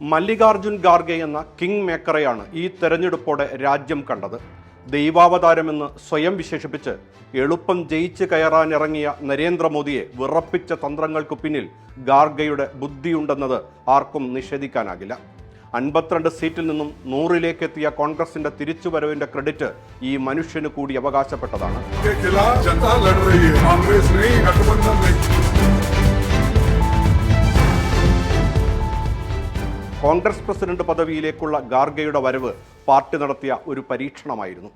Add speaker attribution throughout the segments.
Speaker 1: മല്ലികാർജുൻ ഖാർഗെ എന്ന കിങ് മേക്കറെയാണ് ഈ തെരഞ്ഞെടുപ്പോടെ രാജ്യം കണ്ടത്. ദൈവാവതാരമെന്ന് സ്വയം വിശേഷിപ്പിച്ച് എളുപ്പം ജയിച്ച് കയറാനിറങ്ങിയ നരേന്ദ്രമോദിയെ വിറപ്പിച്ച തന്ത്രങ്ങൾക്കു പിന്നിൽ ഗാർഗയുടെ ബുദ്ധിയുണ്ടെന്നത് ആർക്കും നിഷേധിക്കാനാകില്ല. അൻപത്തിരണ്ട് സീറ്റിൽ നിന്നും നൂറിലേക്ക് എത്തിയ കോൺഗ്രസിന്റെ തിരിച്ചുവരവിന്റെ ക്രെഡിറ്റ് ഈ മനുഷ്യന് കൂടി അവകാശപ്പെട്ടതാണ്. കോൺഗ്രസ് പ്രസിഡന്റ് പദവിയിലേക്കുള്ള ഗാർഗയുടെ വരവ് പാർട്ടി നടത്തിയ ഒരു പരീക്ഷണമായിരുന്നു.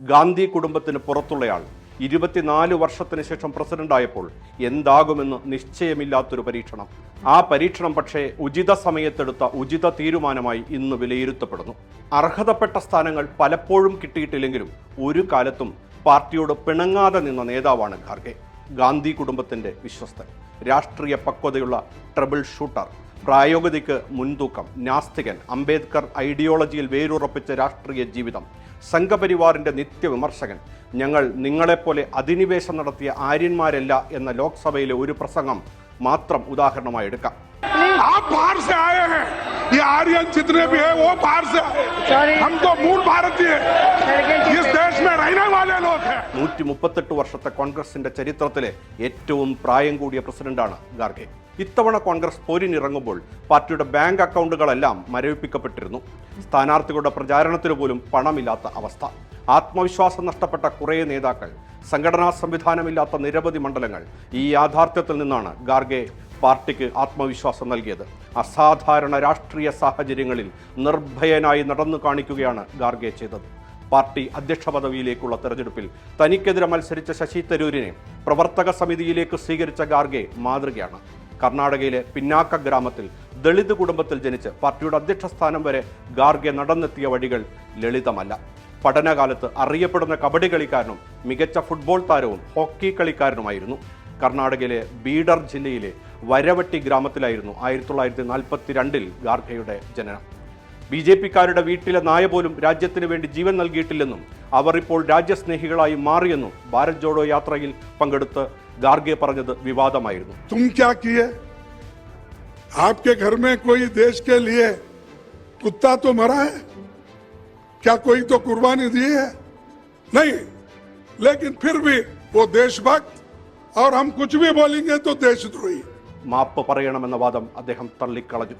Speaker 1: ഗാന്ധി കുടുംബത്തിന് പുറത്തുള്ളയാൾ ഇരുപത്തിനാല് വർഷത്തിന് ശേഷം പ്രസിഡന്റായപ്പോൾ എന്താകുമെന്ന് നിശ്ചയമില്ലാത്തൊരു പരീക്ഷണം. ആ പരീക്ഷണം പക്ഷേ ഉചിത സമയത്തെടുത്ത ഉചിത തീരുമാനമായി ഇന്ന് വിലയിരുത്തപ്പെടുന്നു. അർഹതപ്പെട്ട സ്ഥാനങ്ങൾ പലപ്പോഴും കിട്ടിയിട്ടില്ലെങ്കിലും ഒരു കാലത്തും പാർട്ടിയോട് പിണങ്ങാതെ നിന്ന നേതാവാണ് ഖാർഗെ ഗാന്ധി കുടുംബത്തിന്റെ വിശ്വസ്തൻ രാഷ്ട്രീയ പക്വതയുള്ള ട്രബിൾ ഷൂട്ടർ പ്രായോഗികതയ്ക്ക് മുൻതൂക്കം നാസ്തികൻ അംബേദ്കർ ഐഡിയോളജിയിൽ വേരുറപ്പിച്ച രാഷ്ട്രീയ ജീവിതം സംഘപരിവാറിന്റെ നിത്യവിമർശകൻ ഞങ്ങൾ നിങ്ങളെപ്പോലെ അധിനിവേശം നടത്തിയ ആര്യന്മാരല്ല എന്ന ലോക്സഭയിലെ ഒരു പ്രസംഗം മാത്രം ഉദാഹരണമായി എടുക്കാം
Speaker 2: आप बाहर से आए हैं ये आर्यन जितने भी हैं वो बाहर से आए
Speaker 3: Sorry.
Speaker 2: हम तो मूल भारतीय हैं। इस देश में रहने वाले लोग हैं
Speaker 1: നൂറ്റി മുപ്പത്തെട്ട് വർഷത്തെ കോൺഗ്രസിന്റെ ചരിത്രത്തിലെ ഏറ്റവും പ്രായം കൂടിയ പ്രസിഡന്റാണ് ഖാർഗെ ഇത്തവണ കോൺഗ്രസ് പോരിനിറങ്ങുമ്പോൾ പാർട്ടിയുടെ ബാങ്ക് അക്കൗണ്ടുകളെല്ലാം മരവിപ്പിക്കപ്പെട്ടിരുന്നു. സ്ഥാനാർത്ഥികളുടെ പ്രചാരണത്തിന് പോലും പണമില്ലാത്ത അവസ്ഥ. ആത്മവിശ്വാസം നഷ്ടപ്പെട്ട കുറേ നേതാക്കൾ സംഘടനാ സംവിധാനമില്ലാത്ത നിരവധി മണ്ഡലങ്ങൾ ഈ യാഥാർത്ഥ്യത്തിൽ നിന്നാണ് ഗാർഗെ പാർട്ടിക്ക് ആത്മവിശ്വാസം നൽകിയത്. അസാധാരണ രാഷ്ട്രീയ സാഹചര്യങ്ങളിൽ നിർഭയനായി നടന്നു കാണിക്കുകയാണ് ഗാർഗെ ചെയ്തത്. പാർട്ടി അധ്യക്ഷ പദവിയിലേക്കുള്ള തെരഞ്ഞെടുപ്പിൽ തനിക്കെതിരെ മത്സരിച്ച ശശി തരൂരിനെ പ്രവർത്തക സമിതിയിലേക്ക് സ്വീകരിച്ച ഗാർഗെ മാതൃകയാണ്. കർണാടകയിലെ പിന്നാക്ക ഗ്രാമത്തിൽ ദളിത് കുടുംബത്തിൽ ജനിച്ച് പാർട്ടിയുടെ അധ്യക്ഷ സ്ഥാനം വരെ ഗാർഗെ നടന്നെത്തിയ വഴികൾ ലളിതമല്ല. പഠനകാലത്ത് അറിയപ്പെടുന്ന കബഡി കളിക്കാരനും മികച്ച ഫുട്ബോൾ താരവും ഹോക്കി കളിക്കാരനുമായിരുന്നു. കർണാടകയിലെ ബീഡർ ജില്ലയിലെ വരവട്ടി ഗ്രാമത്തിലായിരുന്നു ആയിരത്തി തൊള്ളായിരത്തി നാൽപ്പത്തി രണ്ടിൽ ഗാർഗയുടെ ജനനം. ബി ജെ പിക്കാരുടെ വീട്ടിലെ നായ പോലും രാജ്യത്തിന് വേണ്ടി ജീവൻ നൽകിയിട്ടില്ലെന്നും അവർ ഇപ്പോൾ രാജ്യസ്നേഹികളായി മാറിയെന്നും ഭാരത് ജോഡോ യാത്രയിൽ പങ്കെടുത്ത് ഖാർഗെ പറഞ്ഞത് വിവാദമായിരുന്നു
Speaker 2: तुम क्या किए आपके घर में कोई देश के लिए कुत्ता तो मरा है क्या कोई तो कुर्बानी दी है नहीं लेकिन फिर भी वो देशभक्त और हम कुछ भी बोलेंगे तो देशद्रोही
Speaker 1: മാപ്പ് പറയണമെന്ന വാദം അദ്ദേഹം തള്ളിക്കളഞ്ഞു.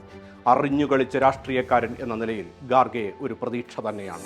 Speaker 1: അറിഞ്ഞുകളിച്ച് രാഷ്ട്രീയക്കാരൻ എന്ന നിലയിൽ ഗാർഗെ ഒരു പ്രതീക്ഷ തന്നെയാണ്.